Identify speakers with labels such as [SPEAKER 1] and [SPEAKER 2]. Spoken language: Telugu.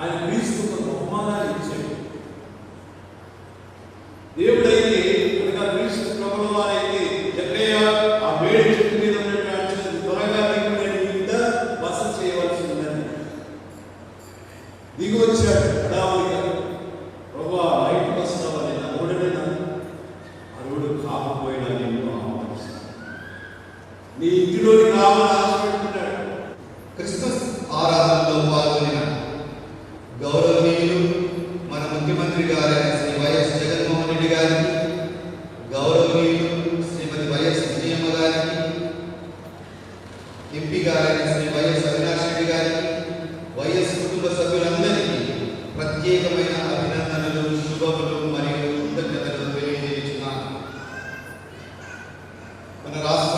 [SPEAKER 1] ఆయన క్రీస్తున్న బహుమానాన్ని ఇచ్చాడు. దేవుడైతే కనుక క్రీస్తు ప్రభుల వారైతే ఎక్కయ్య ఆ వేడి చెట్టు మీద ఉన్నటువంటి త్వరగా నీకు నేను ఇంత బస చేయవలసి ఉందని దిగి వచ్చాడు ఆ రోడ్డు కాకపోయినా నేను ఆహ్వానిస్తాను నీ ఇంటిలోకి రావాలని ఆశపెట్టుకుంటాడు.
[SPEAKER 2] క్రిస్మస్ ఆరాధనలో పాల్గొనిన ముఖ్యమంత్రి గారైన శ్రీ వైఎస్ జగన్మోహన్ రెడ్డి గారికి గౌరవనీయులు శ్రీమతి వైఎస్ విజయమ్మ గారికి ఎంపీ గారైన శ్రీ వైఎస్ అవినాష్ రెడ్డి గారికి వైఎస్ కుటుంబ సభ్యులందరికీ ప్రత్యేకమైన అభినందనలు శుభములు మరియు కృతజ్ఞతలు తెలియజేస్తున్నాను మన రాష్ట్ర